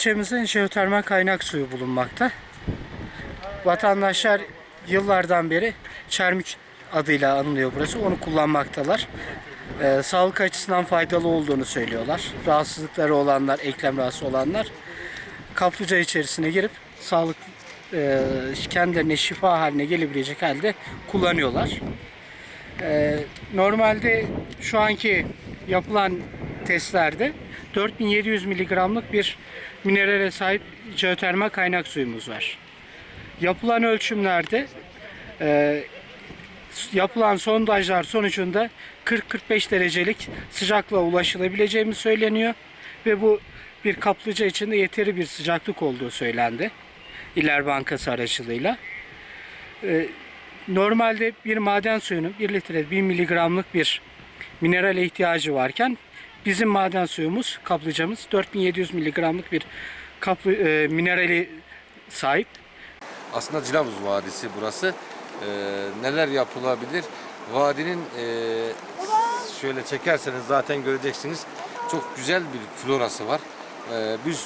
İlçemizin jeotermal kaynak suyu bulunmakta. Vatandaşlar yıllardan beri Çermik adıyla anılıyor burası. Onu kullanmaktalar. Ee, sağlık açısından faydalı olduğunu söylüyorlar. Rahatsızlıkları olanlar, eklem rahatsız olanlar kaplıca içerisine girip sağlık e, kendilerine şifa haline gelebilecek halde kullanıyorlar. Ee, normalde şu anki yapılan testlerde 4700 miligramlık bir minerale sahip jeotermal kaynak suyumuz var. Yapılan ölçümlerde e, yapılan sondajlar sonucunda 40-45 derecelik sıcaklığa ulaşılabileceğimiz söyleniyor ve bu bir kaplıca için de yeteri bir sıcaklık olduğu söylendi. İler Bankası aracılığıyla. Ee, normalde bir maden suyunun 1 litre 1000 miligramlık bir minerale ihtiyacı varken bizim maden suyumuz, kaplıcamız 4700 miligramlık bir kaplı, e, minerali sahip. Aslında Cilavuz Vadisi burası. Ee, neler yapılabilir? Vadinin e, şöyle çekerseniz zaten göreceksiniz. Çok güzel bir florası var. Ee, bir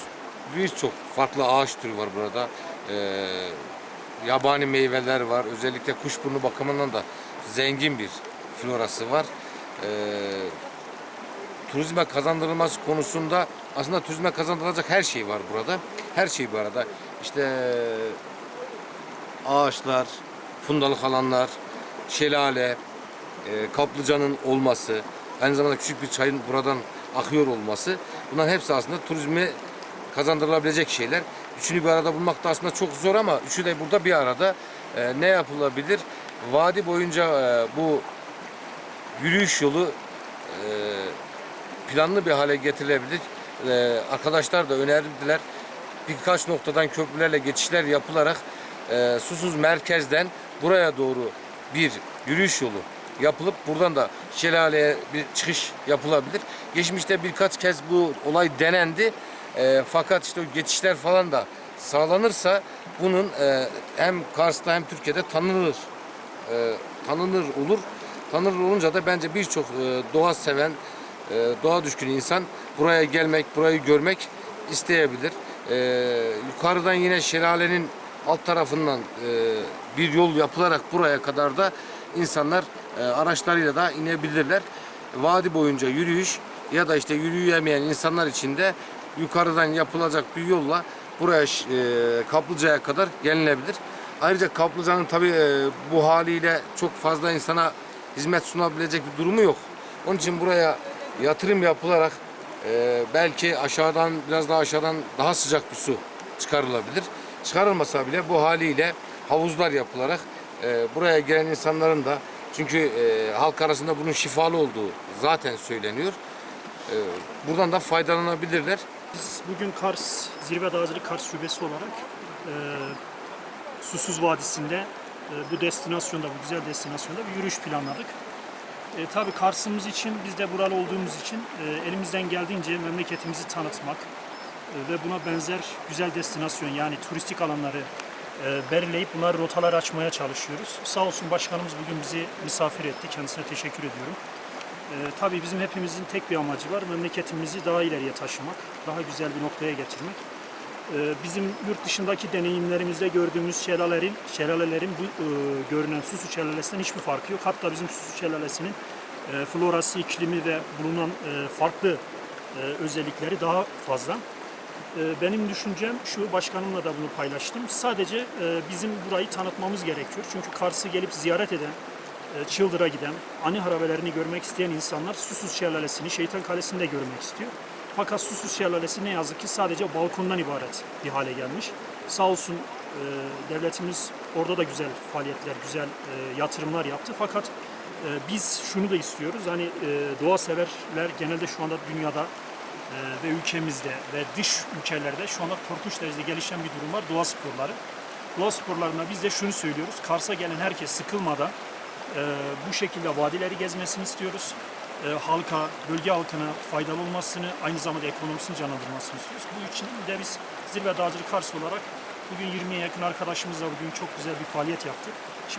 birçok farklı ağaç türü var burada. Ee, yabani meyveler var. Özellikle kuşburnu bakımından da zengin bir florası var. Ee, turizme kazandırılması konusunda aslında turizme kazandırılacak her şey var burada. Her şey bu arada. İşte ağaçlar, fundalık alanlar, şelale, e, kaplıcanın olması, aynı zamanda küçük bir çayın buradan akıyor olması. Bunların hepsi aslında turizme kazandırılabilecek şeyler. Üçünü bir arada bulmak da aslında çok zor ama üçü de burada bir arada. E, ne yapılabilir? Vadi boyunca e, bu yürüyüş yolu e, planlı bir hale getirilebilir. E, arkadaşlar da önerdiler. Birkaç noktadan köprülerle geçişler yapılarak e, susuz merkezden buraya doğru bir yürüyüş yolu yapılıp buradan da şelaleye bir çıkış yapılabilir. Geçmişte birkaç kez bu olay denendi. E, fakat işte geçişler falan da sağlanırsa bunun e, hem Kars'ta hem Türkiye'de tanınır e, tanınır olur. Tanınır olunca da bence birçok e, doğa seven, e, doğa düşkün insan buraya gelmek, burayı görmek isteyebilir. E, yukarıdan yine şelalenin alt tarafından e, bir yol yapılarak buraya kadar da insanlar e, araçlarıyla da inebilirler. Vadi boyunca yürüyüş ya da işte yürüyemeyen insanlar için de yukarıdan yapılacak bir yolla buraya e, Kaplıca'ya kadar gelinebilir. Ayrıca Kaplıca'nın tabii e, bu haliyle çok fazla insana hizmet sunabilecek bir durumu yok. Onun için buraya yatırım yapılarak e, belki aşağıdan biraz daha aşağıdan daha sıcak bir su çıkarılabilir. Çıkarılmasa bile bu haliyle havuzlar yapılarak e, buraya gelen insanların da çünkü e, halk arasında bunun şifalı olduğu zaten söyleniyor. E, buradan da faydalanabilirler. Biz bugün Kars, Zirve Dağcılık Kars Şubesi olarak e, Susuz Vadisi'nde e, bu destinasyonda, bu güzel destinasyonda bir yürüyüş planladık. E, tabii Kars'ımız için, biz de buralı olduğumuz için e, elimizden geldiğince memleketimizi tanıtmak e, ve buna benzer güzel destinasyon yani turistik alanları e, belirleyip bunlar rotalar açmaya çalışıyoruz. Sağ olsun başkanımız bugün bizi misafir etti. Kendisine teşekkür ediyorum. Ee, tabii bizim hepimizin tek bir amacı var. Memleketimizi daha ileriye taşımak, daha güzel bir noktaya getirmek. Ee, bizim yurt dışındaki deneyimlerimizde gördüğümüz şelalelerin, şelalelerin bu e, görünen Susu şelalesinden hiçbir farkı yok. Hatta bizim Susu şelalesinin e, florası, iklimi ve bulunan e, farklı e, özellikleri daha fazla. E, benim düşüncem şu, başkanımla da bunu paylaştım. Sadece bizim burayı tanıtmamız gerekiyor. Çünkü Kars'ı gelip ziyaret eden, Çıldır'a giden, ani harabelerini görmek isteyen insanlar Susuz Şelalesi'ni, Şeytan Kalesi'ni de görmek istiyor. Fakat Susuz Şelalesi ne yazık ki sadece balkondan ibaret bir hale gelmiş. Sağ olsun e, devletimiz orada da güzel faaliyetler, güzel e, yatırımlar yaptı. Fakat e, biz şunu da istiyoruz, hani e, doğa severler genelde şu anda dünyada e, ve ülkemizde ve dış ülkelerde şu anda korkunç derecede gelişen bir durum var, doğa sporları. Doğa sporlarında biz de şunu söylüyoruz, Kars'a gelen herkes sıkılmadan e, bu şekilde vadileri gezmesini istiyoruz. E, halka, bölge halkına faydalı olmasını, aynı zamanda ekonomisini canlandırmasını istiyoruz. Bu için de biz Zirve Dağcılık Kars olarak bugün 20'ye yakın arkadaşımızla bugün çok güzel bir faaliyet yaptık.